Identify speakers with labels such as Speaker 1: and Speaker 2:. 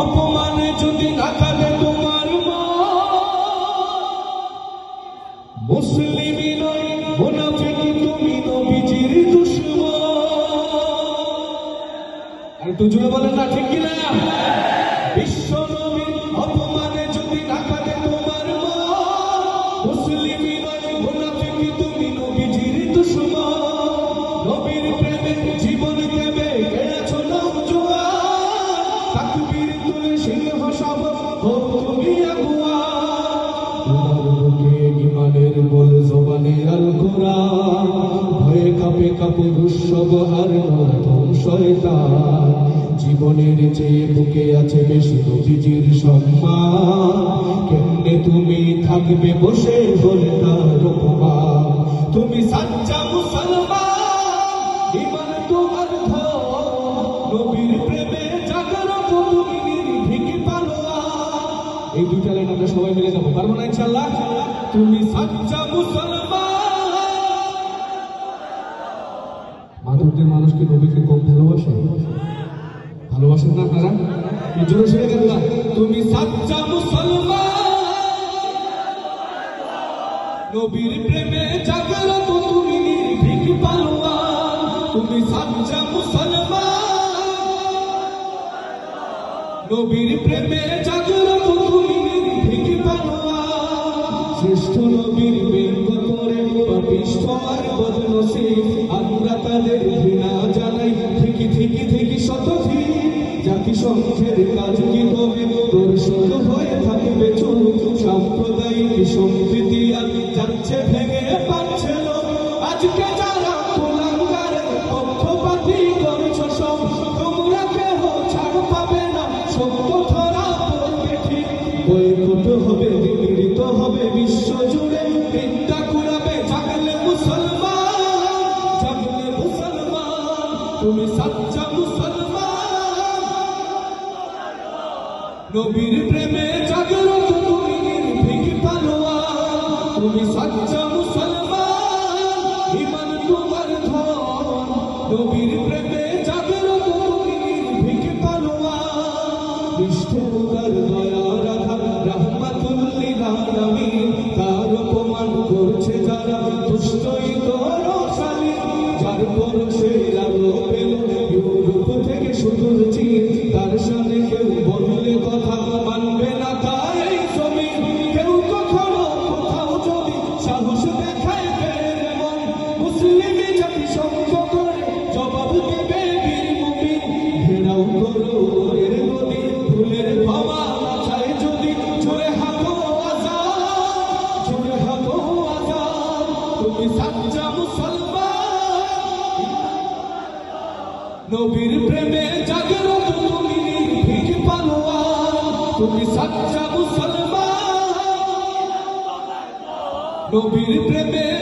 Speaker 1: অপমানে যদি না কাঁদে তোমার মা মুসলিমই নয়, মুনাফিক তুমি নবীজির দুশ্মন। আর একটু জুড়ে বলেন না, ঠিক কিনা? বিশ্ব নবীর অপমানে যদি না কাঁদে তোমার মা মুসলিমই নয়, মুনাফিক তুমি নবীর প্রেমে বল জবানে আল ভয়ে কাপে কাপে উৎসব আর জীবনের চেয়ে বুকে আছে বেশি নবীজির সম্মান, কেমনে তুমি থাকবে বসে বলে তার তুমি সাচ্চা মুসলমান তোমার এই লাইন আমরা সবাই মিলে যাব। পারব না ইনশাল্লাহ তুমি সাচ্চা মুসলমান। মাধবদের মানুষকে নবীকে কম ভালোবাসে ভালোবাসেন না আপনারা? জোরে সরে গেল? না তুমি সাচ্চা মুসলমান। নবীর প্রেমে জাগরত তুমি নির্ভীক পালোয়ান। তুমি সাচ্চা মুসলমান। নবীর প্রেমে জাগরত শ্রেষ্ঠ নবীর ব্যঙ্গ করে পাপিষ্ঠ আর বদনসিব। আমরা তাদের ঘৃণা জানাই। ঠিকই ঠিকই ঠিকই শতধি জাতি সংঘের কাজ কি তবে শত হয়ে থাকবে সাম্প্রদায়িক তুমি সচ্চা মুসলমান। নবীর প্রেমে জাগরত তুমি নির্ভীক পালোয়ান। তুমি সচ্চা মুসলমান, ইমান তোমার ধন। নবীর tudo নবীর প্রেমে জাগরত তুমি নির্ভীক পালোয়ান তুমি সাচ্চা মুসলমান। নবীর প্রেমে জাগরত